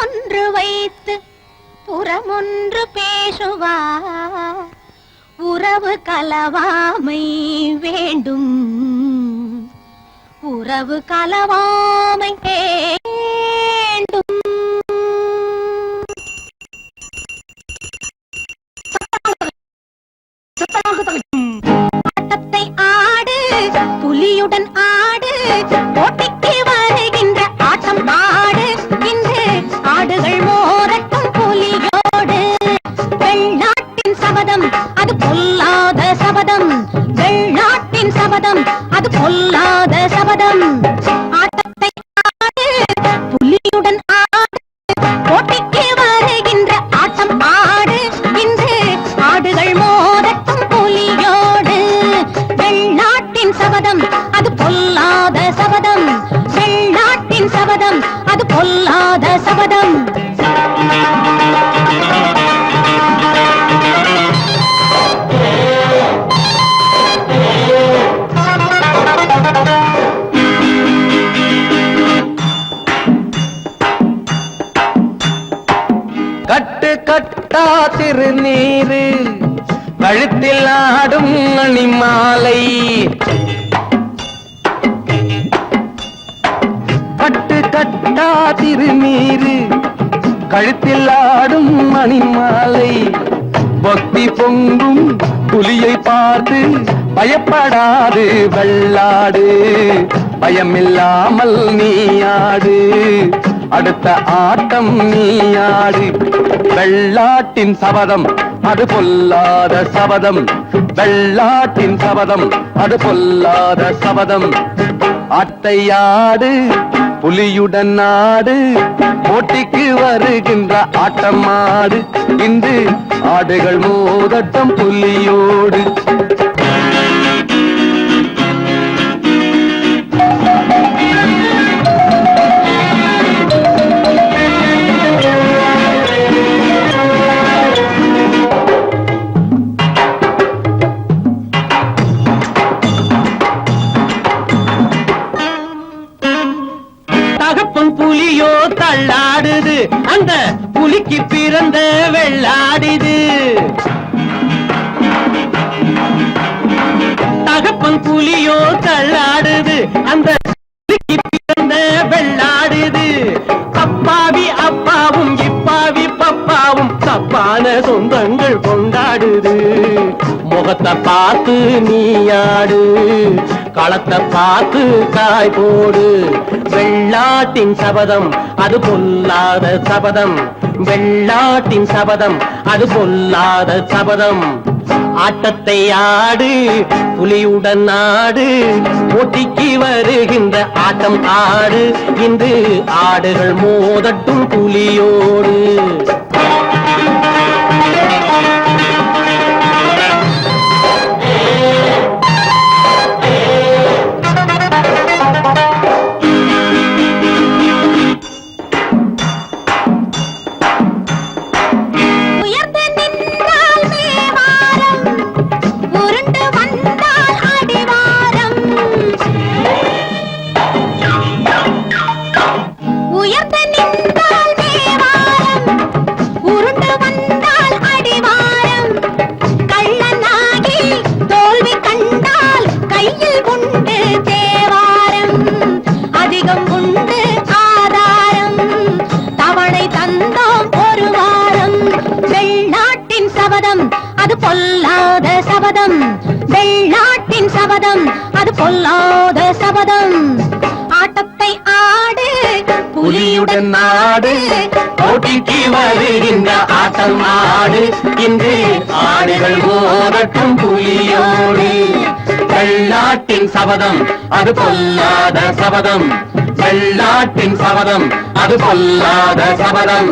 ஒன்று வைத்து புறமொன்று பேசுவா. உறவு கலவாமை வேண்டும். உறவு கலவாமை சபதம் அது பொல்லாத சபதம். வெள்நாட்டின் சபதம் அது பொல்லாத சபதம். திருநீரு கழுத்தில் ஆடும் மணி மாலை கட்டு கட்டா திருநீரு கழுத்தில் ஆடும் மணி மாலை பக்தி பொங்கும் புலியை பார்த்து பயப்படாது வெள்ளாடு. பயமில்லாமல் நீ ஆடு. அடுத்த ஆட்டம் நீயாடு வெள்ளாட்டின் சபதம் அது பொல்லாத சபதம். வெள்ளாட்டின் சபதம் அது பொல்லாத சபதம். அட்டையாடு புலியுடன் நாடு போட்டிக்கு வருகின்ற ஆட்டம் ஆடு. இன்று ஆடுகள் மோதட்டம் புலியோடு. தப்பான சொந்தங்கள் கொண்டாடுது. முகத்தை பார்த்து நீ ஆடு களத்தை பார்த்து காய் போடு. வெள்ளாட்டின் சபதம் அது பொல்லாத சபதம். வெள்ளாட்டின் சபதம் அது பொல்லாத சபதம். ஆட்டத்தை ஆடு புலியுடன் ஆடு. போட்டிக்கு வருகின்ற ஆட்டம் ஆடு. இன்று ஆடுகள் மோதட்டும் புலியோ ஆட்டம் ஆடு இன்று ஆடுகள் ஓடட்டும் புலியோடு. வெள்ளாட்டின் சபதம் அது பொல்லாத சபதம். வெள்ளாட்டின் சபதம் அது பொல்லாத சபதம்.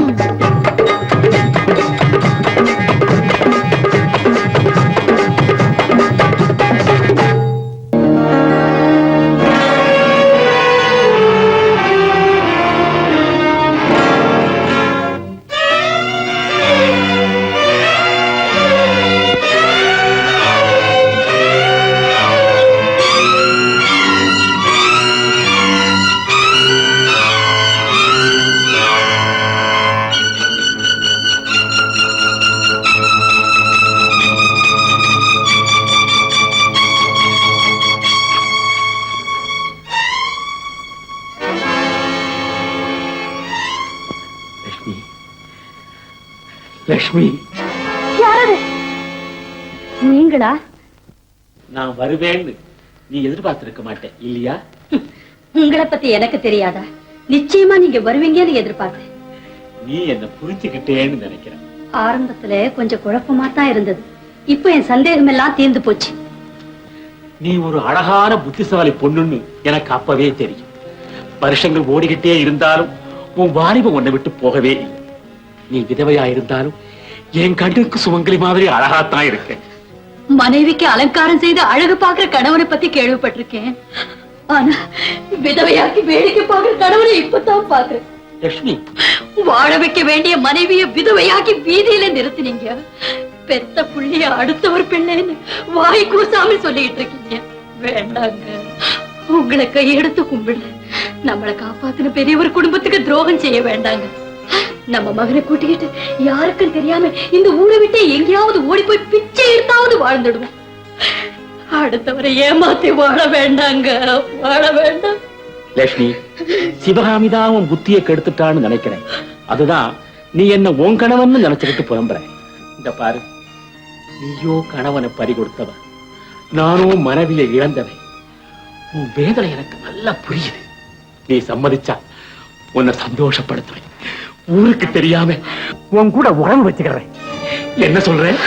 நான் வருவேன்னு நீ எதிர்பார்த்திருக்க மாட்டேன் இல்லையா? உங்களை பத்தி எனக்கு தெரியாதா? நிச்சயமா நீங்க வருவீங்கன்னு எதிர்பார்த்தேன். நீ என்ன புரிஞ்சுக்கிட்டேன்னு நினைக்கிறேன். ஆரம்பத்துல கொஞ்சம் குழப்பமா தான் இருந்தது. இப்ப என் சந்தேகம் எல்லாம் தீர்ந்து போச்சு. நீ ஒரு அழகான புத்திசாலி பொண்ணுன்னு எனக்கு அப்பவே தெரியும். வருஷங்கள் ஓடிக்கிட்டே இருந்தாலும் உன் வாலிபம் உன்னை விட்டு போகவே இல்லை. நீ விதவையா இருந்தாலும் என் கண்ணுக்கு சுமங்கலி மாதிரி அழகாத்தான் இருக்க மனைவிக்கு அலங்காரம் செய்து அழகு பாக்குற கணவனை பத்தி கேள்விப்பட்டிருக்கேன். ஆனா விதவையாக்கி வேடிக்கை பாக்குற கணவனை இப்பதான் பாக்குறேன் லட்சுமி வாழ வைக்க வேண்டிய மனைவிய விதவையாக்கி வீதியில நிறுத்தினீங்க. பெத்த புள்ளிய அடுத்தவர் பிள்ளைன்னு வாய் கூசாமல் சொல்லிட்டு இருக்கீங்க வேண்டாங்க. உங்களை கையெடுத்து கும்பிடு. நம்மளை காப்பாத்தின பெரியவர் குடும்பத்துக்கு துரோகம் செய்ய வேண்டாங்க. நம்ம மகனை கூட்டிக்கிட்டு யாருக்கும் தெரியாம இந்த ஊரை விட்டு எங்கேயாவது ஓடி போய் பிச்சை எடுத்தாவது வாழ்ந்துடுவோம். அடுத்தவரை ஏமாத்தி வாழ வேண்டாங்க வாழ வேண்டாம். லட்சுமி சிவகாமி தான் உன் புத்தியை கெடுத்துட்டான்னு நினைக்கிறேன். அதுதான் நீ என்ன உன் கணவன் நினைச்சுக்கிட்டு புலம்புற. இந்த பாரு நீயோ கணவனை பறி கொடுத்தவன் நானும் மனைவியை இழந்தவன். உன் வேதனை எனக்கு நல்லா புரியுது. நீ சம்மதிச்சா உன்னை சந்தோஷப்படுத்துவேன். ஊருக்கு தெரியாம உன் கூட உறவு வச்சுக்கிறேன். என்ன சொல்றேன்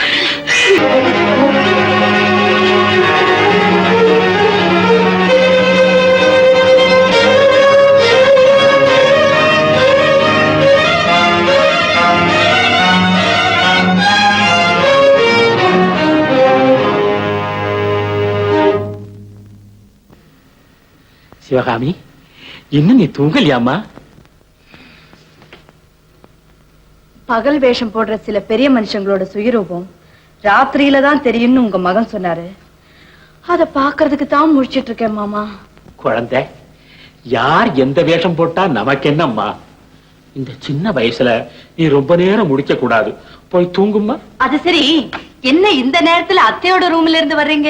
சிவகாமி இன்னும் நீ தூங்கலையாமா பகல் வேஷம் போடுற சில பெரிய மனுஷங்களோட சுயரூபம் ராத்திரியில தான் தெரியும்னு உங்க மகன் சொன்னாரு. அத பாக்குறதுக்கு தான் முழிச்சிட்டு இருக்கேன் மாமா. குழந்தை யார் எந்த வேஷம் போட்டா நமக்கு என்னம்மா? இந்த சின்ன வயசுல நீ ரொம்ப நேரம் முடிக்க கூடாது. போய் தூங்கும்மா. அது சரி. என்ன இந்த நேரத்துல அத்தையோட ரூம்ல இருந்து வர்றீங்க?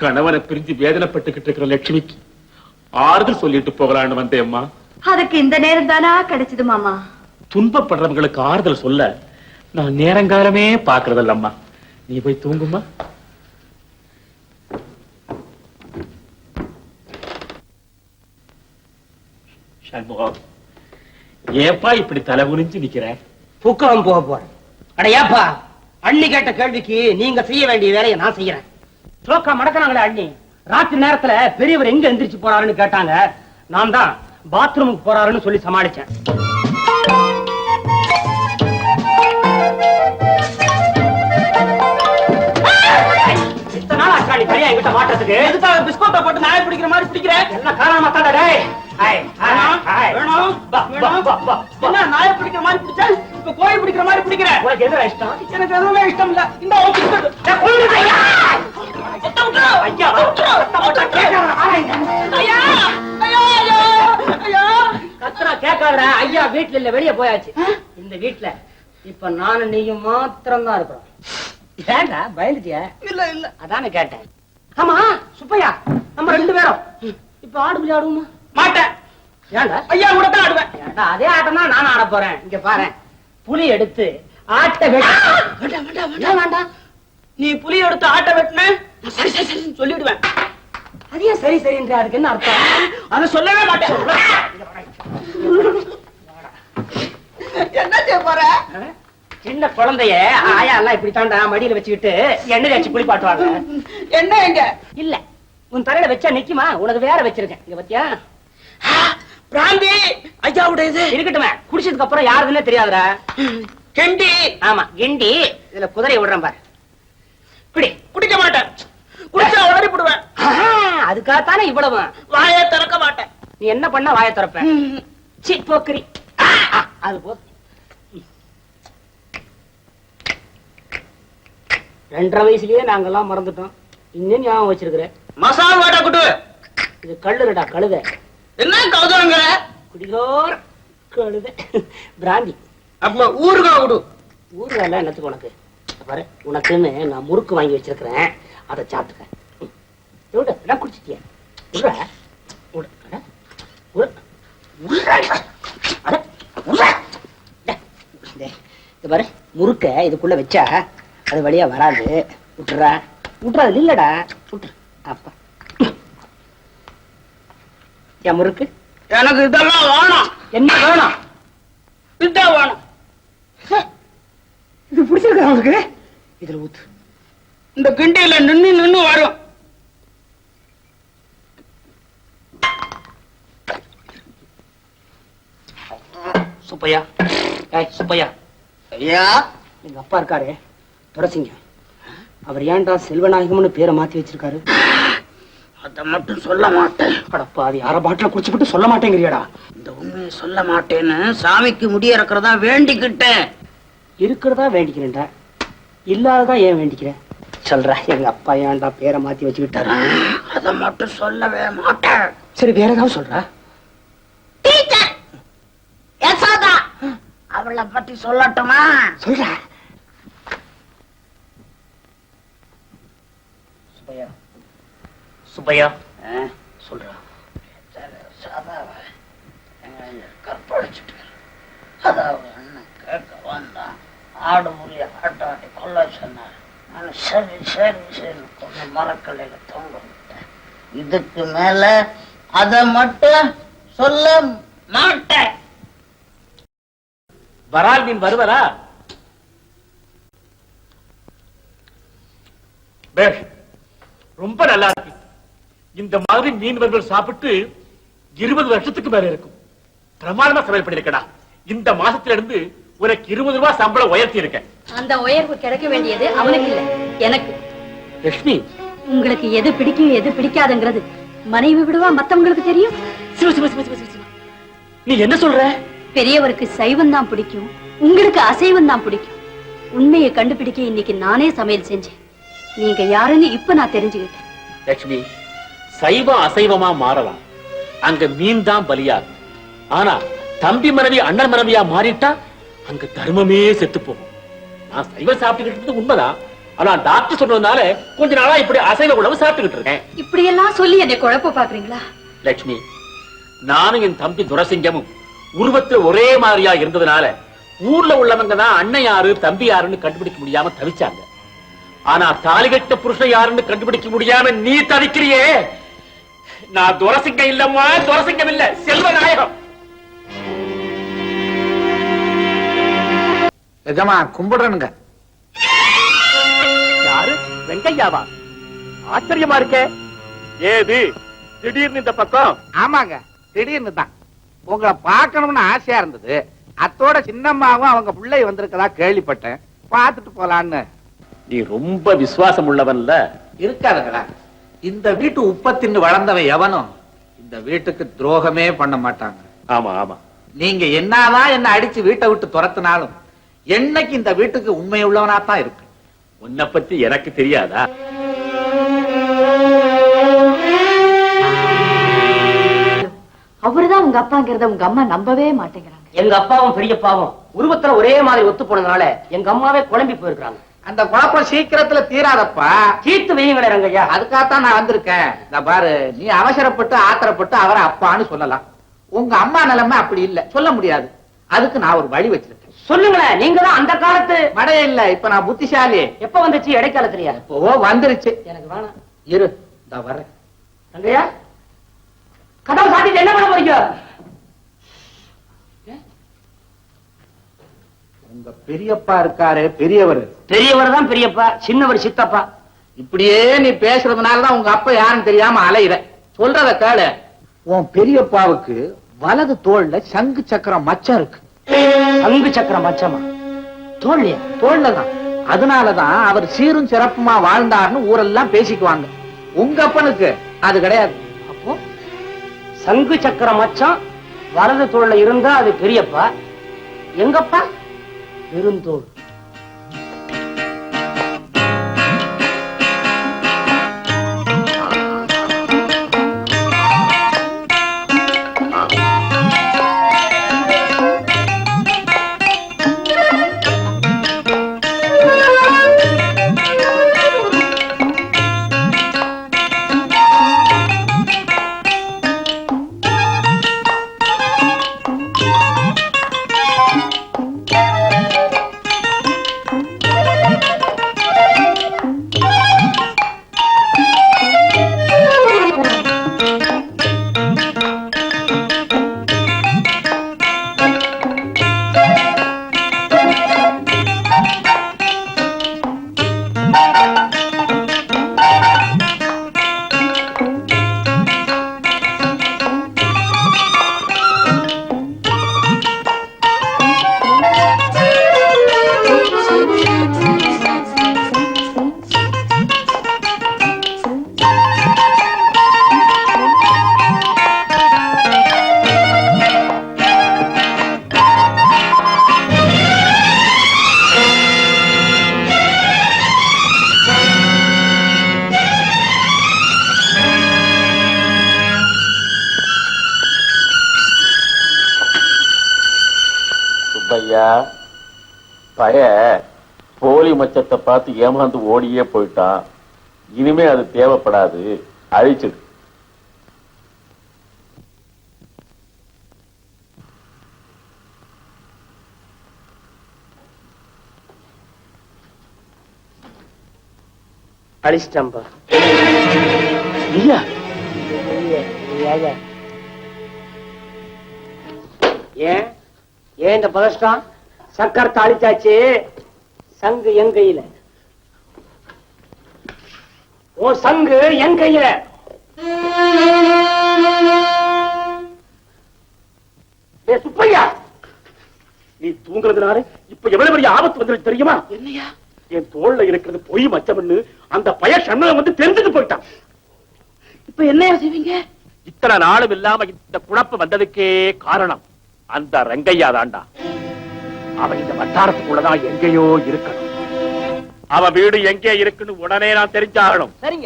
கணவனை பிரிஞ்சு வேதனைப்பட்டுக்கிட்டு இருக்கிற லட்சுமிக்கு ஆறுதல் சொல்லிட்டு போகலான்னு வந்தேம்மா. அதுக்கு இந்த நேரம் தானா கிடைச்சது மாமா? துன்பப்படுறவங்களுக்கு ஆறுதல் சொல்ல நான் நேரங்காலமே பாக்குறதில்லம்மா நீ போய் தூங்குமா சண்முகம் ஏப்பா இப்படி தலை குனிஞ்சு நிக்கிற? தூக்கம் போக போறேன். அட ஏப்பா அண்ணி கேட்ட கேள்விக்கு நீங்க செய்ய வேண்டிய வேலையை நான் செய்யறேன். சோக்கா மடக்கினாங்களே அண்ணி. ராத்திரி நேரத்துல பெரியவர் எங்க எந்திரிச்சு போறாருன்னு கேட்டாங்க. நான் தான் பாத்ரூமுக்கு போறாருன்னு சொல்லி சமாளிச்சேன். மாட்டத்துக்கு எதுக்காக பிஸ்கோட்டை போட்டு நாயை பிடிக்கிற மாதிரி பிடிக்கிற? எல்லாம் காரணமா தாண்டா டேய். நாயை பிடிக்கிற மாதிரி பிடிச்ச? இப்ப கோழி பிடிக்கிற மாதிரி பிடிக்கிற? உனக்கு இஷ்டம்? எனக்கு எதுவுமே இஷ்டம் இல்ல. இந்த கத்துறா கேட்காதடா. ஐயா வீட்ல இல்ல வெளிய போயாச்சு. இந்த வீட்ல இப்ப நானும் நீயும் மாத்திரம் தான் இருக்கிறோம். ஏன்டா பயந்துட்டியா? இல்ல இல்ல. அதானே கேட்டேன். ஆமா சுப்பையா நம்ம ரெண்டு பேரும். இப்ப ஆடு விளையாடுவோமா மாட்டேன். ஏன்டா ஐயா கூட தான் ஆடுவேன். ஏன்டா அதே ஆட்டம் தான் நான் ஆட போறேன். இங்க பாரு புலி எடுத்து ஆட்ட வெட்ட. வேண்டாம் வேண்டாம் வேண்டாம். வேண்டாம்? நீ புலி எடுத்து ஆட்ட வெட்டின சரி சரி சரி சொல்லிடுவேன். அது ஏன் சரி சரின்ற அதுக்கு என்ன அர்த்தம்? அதை சொல்லவே மாட்டேன் என்ன செய்ய போற சின்ன குழந்தைய ஆயா எல்லாம் இப்படி தாண்டா மடியில வச்சுக்கிட்டு எண்ணெய் வச்சு குளிப்பாட்டுவாங்க. என்ன எங்க இல்ல உன் தலையில வச்சா நிக்குமா? உனக்கு வேற வச்சிருக்கேன். இங்க பத்தியா? பிராந்தி ஐயாவுடைய இது. இருக்கட்டுமே குடிச்சதுக்கு அப்புறம் யாருதுன்னே தெரியாதுடா. கெண்டி. ஆமா கிண்டி இதுல குதிரையை விடுறேன் பாரு. குடி. குடிக்க மாட்டேன். குடிச்சா உடனே போடுவேன். அதுக்காகத்தானே இவ்வளவு? வாயை திறக்க மாட்டேன். நீ என்ன பண்ண வாயை திறப்ப? சி ஆ, அது போ ரெண்டரை வயசுலயே நாங்கெல்லாம் மறந்துட்டோம். இன்னும் ஞாபகம் வச்சிருக்கிற மசால் வாட்டா குட்டு இது கல்லுடா கழுத. என்ன கவுதாங்க குடிகோர் கழுத. பிராந்தி. அப்ப ஊருகா குடு. ஊர்ல என்னத்துக்கு உனக்கு? பாரு உனக்குன்னு நான் முறுக்கு வாங்கி வச்சிருக்கிறேன். அதை சாப்பிட்டுக்க. விடு, எல்லாம் குடிச்சிட்டியா? விடுற? விடு, அட, விடு. விடுற. அட, விடுற. டே, டே, இது பாரு முறுக்க இதுக்குள்ள வச்சா அது வழியா வராது. விட்டுறா. விட்டுறா அது இல்லடா. விட்டுரு அப்பா. என் முறுக்கு? எனக்கு இதெல்லாம் வேணாம். என்ன வேணும்? இதான் வேணும். இது பிடிச்சிருக்கா உங்களுக்கு இதுல ஊத்து. இந்த கிண்டியில நின்னு நின்னு வரும். சுப்பையா. சுப்பையா. ஐயா? எங்க அப்பா இருக்காரு. துரசிங்க. அவர் ஏன்டா செல்வநாயகம்னு பேரை மாத்தி வச்சிருக்காரு? அதை மட்டும் சொல்ல மாட்டேன். அது யார பாட்டில குடிச்சுட்டு சொல்ல மாட்டேங்கிறியாடா. இந்த உண்மையை சொல்ல மாட்டேன்னு சாமிக்கு முடி இறக்குறதா வேண்டிக்கிட்டேன். இருக்கிறதா வேண்டிக்கிறேன்டா. இல்லாததா ஏன் வேண்டிக்கிறேன் சொல்ற எங்க அப்பா ஏன்டா பேரை மாத்தி வச்சுக்கிட்டாரு? அதை மட்டும் சொல்லவே மாட்டேன். சரி வேற ஏதாவது சொல்றா? அவளை பத்தி சொல்லட்டுமா? சொல்றா. சுப்பையா? சுப்பையா? சொல்றா. சதாவை கற்பழிச்சுட்டு அதாவது அண்ணன் கேட்க வந்தான். ஆடு முறிய ஆட்டாட்டி கொல்ல சொன்னார். நான் சரி சரி சரி கொஞ்சம் மரக்கல்லையில தொங்க விட்டேன். இதுக்கு மேல அதை மட்டும் சொல்ல மாட்டேன். வரால் வருவரா பேஷ். ரொம்ப நல்லா இருக்கு. இந்த மாதிரி மீன் வறுவல் சாப்பிட்டு இருபது வருஷத்துக்கு மேல இருக்கும். பிரமாணமா சமையல் பண்ணிருக்கடா. இந்த மாசத்துல இருந்து உனக்கு இருபது ரூபாய் சம்பளம் உயர்த்தி இருக்கேன். அந்த உயர்வு கிடைக்க வேண்டியது அவனுக்கு இல்ல எனக்கு. லட்சுமி உங்களுக்கு எது பிடிக்கும் எது பிடிக்காதுங்கிறது மனைவி விடுவா மத்தவங்களுக்கு தெரியும். நீ என்ன சொல்ற? பெரியவருக்கு சைவம் தான் பிடிக்கும் உங்களுக்கு அசைவம் தான் பிடிக்கும். உண்மையை கண்டுபிடிக்க இன்னைக்கு நானே சமையல் செஞ்சேன். நீங்க யாருன்னு இப்ப நான் தெரிஞ்சுக்கிட்டேன். லட்சுமி சைவம் அசைவமா மாறலாம். அங்க மீன் தான் பலியாகும். ஆனா தம்பி மனைவி அண்ணன் மனைவியா மாறிட்டா அங்க தர்மமே செத்து போகும். நான் சைவம் சாப்பிட்டுக்கிட்டு உண்மைதான். ஆனா டாக்டர் சொன்னதுனால கொஞ்ச நாளா இப்படி அசைவ உணவு சாப்பிட்டுக்கிட்டு இருக்கேன். இப்படி எல்லாம் சொல்லி என்னை குழப்ப பாக்குறீங்களா லட்சுமி நானும் என் தம்பி துரசிங்கமும் உருவத்துல ஒரே மாதிரியா இருந்ததுனால ஊர்ல உள்ளவங்க தான் அண்ணன் யாரு தம்பி யாருன்னு கண்டுபிடிக்க முடியாம தவிச்சாங்க. ஆனா தாலிகட்ட புருஷன் யாருன்னு கண்டுபிடிக்க முடியாம நீ தவிக்கிறியே. நான் துரசிங்கம் இல்லம்மா துரசிங்கம் இல்ல. செல்வநாயகம் எஜமா கும்பிடுறனுங்க. யாரு? வெங்கையாவா? ஆச்சரியமா இருக்கே. ஏது திடீர்னு இந்த பக்கம். ஆமாங்க திடீர்னு தான். உங்களை பார்க்கணும்னு ஆசையா இருந்தது. அத்தோட சின்னம்மாவும் அவங்க பிள்ளை வந்திருக்கதா கேள்விப்பட்டேன். பார்த்துட்டு போலான்னு. நீ ரொம்ப விசுவாசம் உள்ளவன்ல இருக்காதுங்களா இந்த வீட்டு உப்பத்தின்னு வளர்ந்தவன் எவனும் இந்த வீட்டுக்கு துரோகமே பண்ண மாட்டாங்க. ஆமா ஆமா. நீங்க என்னதான் என்ன அடிச்சு வீட்டை விட்டு துரத்துனாலும் என்னைக்கு இந்த வீட்டுக்கு உண்மை உள்ளவனா தான் இருக்கு. உன்னை பத்தி எனக்கு தெரியாதா? அவருதான் உங்க அப்பாங்கிறத உங்க அம்மா நம்பவே மாட்டேங்கிறாங்க. எங்க அப்பாவும் பெரியப்பாவும் உருவத்துல ஒரே மாதிரி ஒத்து போனதுனால எங்க அம்மாவே குழம்பி போயிருக்காங்க அந்த குழப்பம் சீக்கிரத்துல தீராதப்பா தீர்த்து வையுங்களே ரங்கையா அதுக்காகத்தான் நான் வந்திருக்கேன். இந்த பாரு நீ அவசரப்பட்டு ஆத்திரப்பட்டு அவரை அப்பான்னு சொல்லலாம். உங்க அம்மா நிலைமை அப்படி இல்ல. சொல்ல முடியாது. அதுக்கு நான் ஒரு வழி வச்சிருக்கேன். சொல்லுங்களேன் நீங்க தான் அந்த காலத்து மடைய இல்ல இப்ப நான் புத்திசாலி. எப்ப வந்துச்சு இடைக்காலத்துலயா? இப்போ வந்துருச்சு. எனக்கு வேணாம். இரு இந்த வரேன் ரங்கையா கதவு சாத்திட்டு என்ன பண்ண போறீங்க? உங்க பெரியப்பா இருக்காரு பெரியவர். பெரியவர் தான் பெரியப்பா சின்னவர் சித்தப்பா. இப்படியே நீ பேசுறதுனாலதான் உங்க அப்பா யாருன்னு தெரியாம அலையிற. சொல்றத கேளு. உன் பெரியப்பாவுக்கு வலது தோல்ல சங்கு சக்கரம் மச்சம் இருக்கு. அங்கு சக்கரம் மச்சமா? தோல்லையா தோல்ல தான் அதனாலதான் அவர் சீரும் சிறப்புமா வாழ்ந்தார்னு ஊரெல்லாம் பேசிக்குவாங்க. உங்க அப்பனுக்கு அது கிடையாது. அப்போ சங்கு சக்கரம் மச்சம் வலது தோல்ல இருந்தா அது பெரியப்பா? எங்கப்பா? பெருந்தோல் போலி மச்சத்தை பார்த்து ஏமாந்து ஓடியே போயிட்டான் இனிமே அது தேவைப்படாது. அழிச்சிடு. அழிச்சிட்டம்பா ஐயா ஏன்? ஏன் இந்த பதஷ்டம்? சக்கர் தாளிச்சாச்சு சங்கு என் கையில ஓ சங்கு என் கையில சுப்பையா! நீ தூங்குறதுனால இப்ப எவ்வளவு பெரிய ஆபத்து வந்துருக்கு தெரியுமா? என்னையா? என் தோல்ல இருக்கிறது பொய் மச்சம்னு அந்த பய சண்முகம் வந்து தெரிஞ்சுட்டு போயிட்டான். இப்ப என்னையா செய்வீங்க? இத்தனை நாளும் இல்லாம இந்த குழப்பம் வந்ததுக்கே காரணம் அந்த ரங்கையா தாண்டா அவன் இந்த வட்டாரத்துக்குள்ளதான் எங்கேயோ இருக்கணும். அவன் வீடு எங்கே இருக்குன்னு உடனே நான் தெரிஞ்சாகணும். சரிங்க.